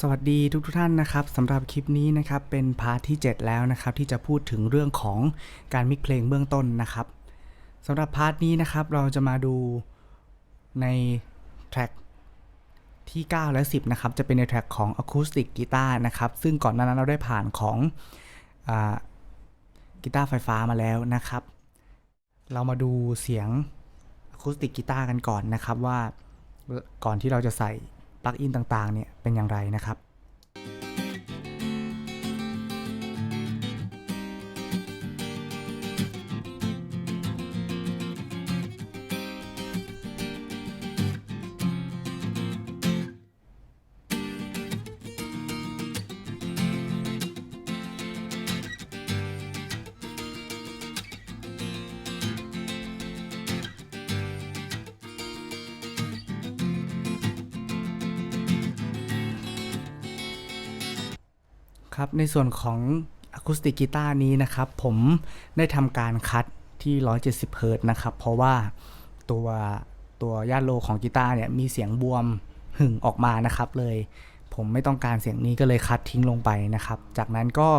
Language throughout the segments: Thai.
สวัสดีทุกทุกท่านนะครับสำหรับคลิปนี้นะครับเป็นพาร์ทที่ 7 แล้วนะครับที่จะพูดถึงเรื่องของการมิกเพลงเบื้องต้นนะครับสำหรับพาร์ทนี้นะครับเราจะมาดูในแทร็กที่ 9 และ 10นะครับจะเป็นในแทร็กของอะคูสติกกีตาร์นะครับซึ่งก่อนหน้านั้นเราได้ผ่านของอกีตาร์ไฟฟ้ามาแล้วนะครับ เรามาดูเสียงอะคูสติกกีตาร์กันก่อนนะครับว่าก่อนที่เราจะใส่ ลักอินต่างๆเนี่ยเป็นอย่างไรนะครับ ครับในส่วนของอะคูสติกกีตาร์นี้นะครับผมได้ทำการคัดที่ 170เฮิรต์นะครับ เพราะว่าตัวตัวย่านโลของกีตาร์เนี่ยมีเสียงบวมหึ่งออกมานะครับเลย ผมไม่ต้องการเสียงนี้ก็เลยคัดทิ้งลงไปนะครับ จากนั้นก็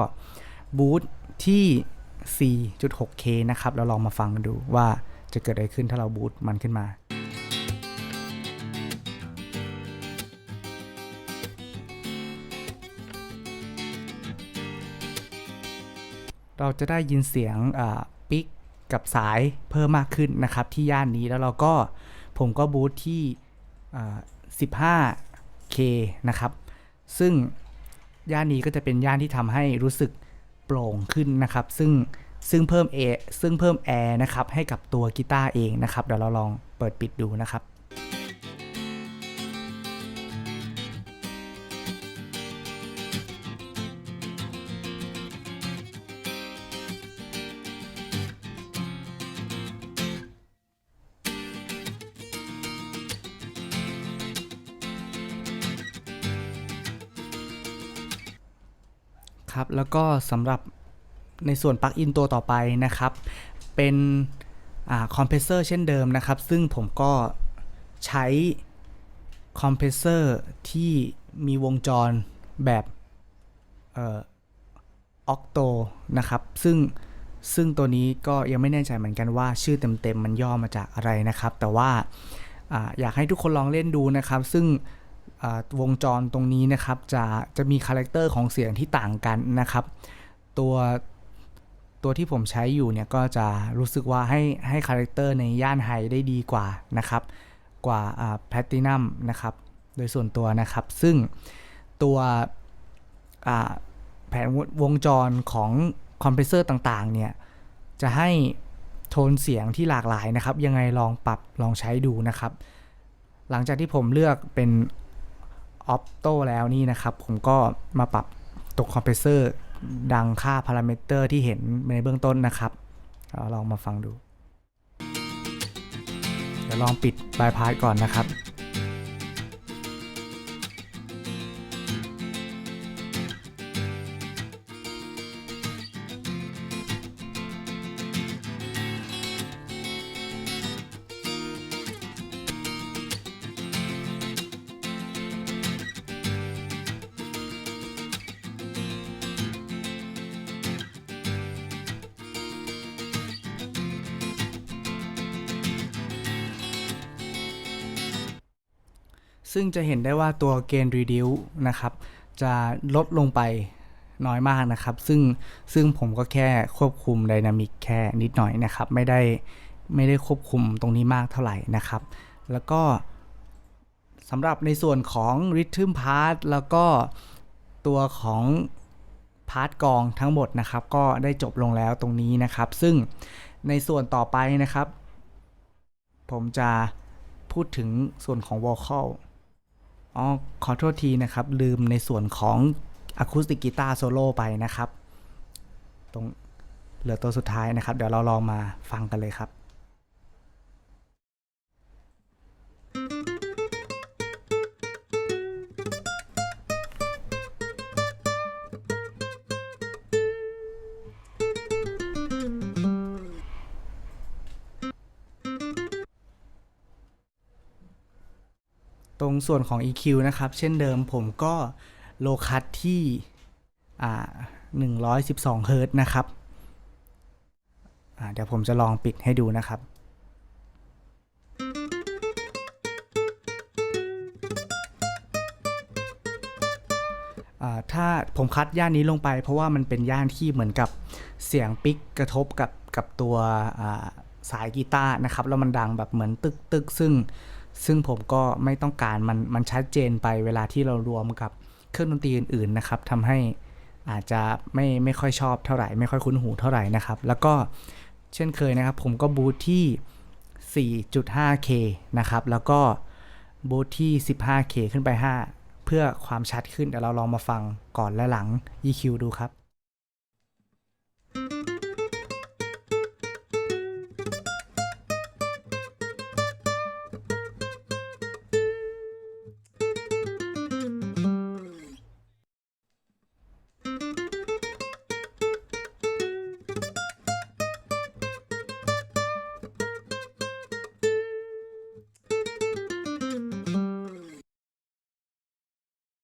บูทที่ 4.6K นะครับเราลองมาฟังกันดูว่าจะเกิดอะไรขึ้นถ้าเราบูทมันขึ้นมา เราจะได้ยินเสียงปิกกับสายเพิ่มมากขึ้นนะครับ ที่ย่านนี้แล้วเราก็ผมก็บูทที่ 15K นะครับ ซึ่งย่านนี้ก็จะเป็นย่านที่ทำให้รู้สึกโปร่งขึ้นนะครับ ซึ่งซึ่งเพิ่มเอซึ่งเพิ่มแอร์นะครับให้กับตัวกีตาร์เองนะครับ เดี๋ยวเราลองเปิดปิดดูนะครับ ครับ แล้วก็สำหรับในส่วนปลั๊กอินตัวต่อไปนะครับ เป็นคอมเพรสเซอร์เช่นเดิมนะครับ ซึ่งผมก็ใช้คอมเพรสเซอร์ที่มีวงจรแบบออกโตนะครับ ซึ่งซึ่งตัวนี้ก็ยังไม่แน่ใจเหมือนกันว่าชื่อเต็มๆมันย่อมาจากอะไรนะครับ แต่ว่าออยากให้ทุกคนลองเล่นดูนะครับ ซึ่ง วงจรตรงนี้นะครับจะจะมีคาแรคเตอร์ของเสียงที่ต่างกันนะครับ ตัวตัวที่ผมใช้อยู่เนี่ยก็จะรู้สึกว่าให้ให้คาแรคเตอร์ในย่านไฮได้ดีกว่านะครับ กว่าแพลตินัมนะครับ โดยส่วนตัวนะครับ ซึ่งตัวแผนวงจรของคอมเพรสเซอร์ต่างๆเนี่ยจะให้โทนเสียงที่หลากหลายนะครับ ยังไงลองปรับลองใช้ดูนะครับ หลังจากที่ผมเลือกเป็น ออปโตแล้วนี่นะครับ ผมก็มาปรับตกคอมเพรสเซอร์ดังค่าพารามิเตอร์ที่เห็นในเบื้องต้นนะครับลองมาฟังดู เดี๋ยวลองปิดบายพาสก่อนนะครับ ซึ่งจะเห็นได้ว่าตัวเกณฑ์ reduce นะครับ จะลดลงไปน้อยมากนะครับ ซึ่งซึ่งผมก็แค่ควบคุม Dynamic แค่นิดหน่อยนะครับ ไม่ได้ไม่ได้ควบคุมตรงนี้มากเท่าไหร่นะครับ แล้วก็สำหรับในส่วนของ Rhythm Part แล้วก็ตัวของพาร์ทกองทั้งหมดนะครับ ก็ได้จบลงแล้วตรงนี้นะครับ ซึ่งในส่วนต่อไปนะครับ ผมจะพูดถึงส่วนของ vocal อ๋อขอโทษทีนะครับ ลืมในส่วนของอะคูสติกกีตาร์โซโล่ไปนะครับ ตรงเหลือตัวสุดท้ายนะครับ เดี๋ยวเราลองมาฟังกันเลยครับ ตรงส่วนของ EQ นะครับ เช่นเดิมผมก็โลคัตที่อ่า112เฮิร์ตนะครับเดี๋ยวผมจะลองปิดให้ดูนะครับ ถ้าผมคัดย่านนี้ลงไป เพราะว่ามันเป็นย่านที่เหมือนกับเสียงปิกกระทบกับกับตัวสายกีตาร์นะครับ แล้วมันดังแบบเหมือนตึกตึกซึ่ง ซึ่งผมก็ไม่ต้องการมันมันชัดเจนไปเวลาที่เรารวมกับเครื่องดนตรีอื่นๆนะครับทำให้อาจจะไม่ไม่ค่อยชอบเท่าไหร่ ไม่ค่อยคุ้นหูเท่าไหร่นะครับ แล้วก็เช่นเคยนะครับ ผมก็บูทที่ 4.5K นะครับ แล้วก็บูทที่ 15K ขึ้นไป 5 เพื่อความชัดขึ้นเดี๋ยวเราลองมาฟังก่อนและหลัง EQ ดูครับ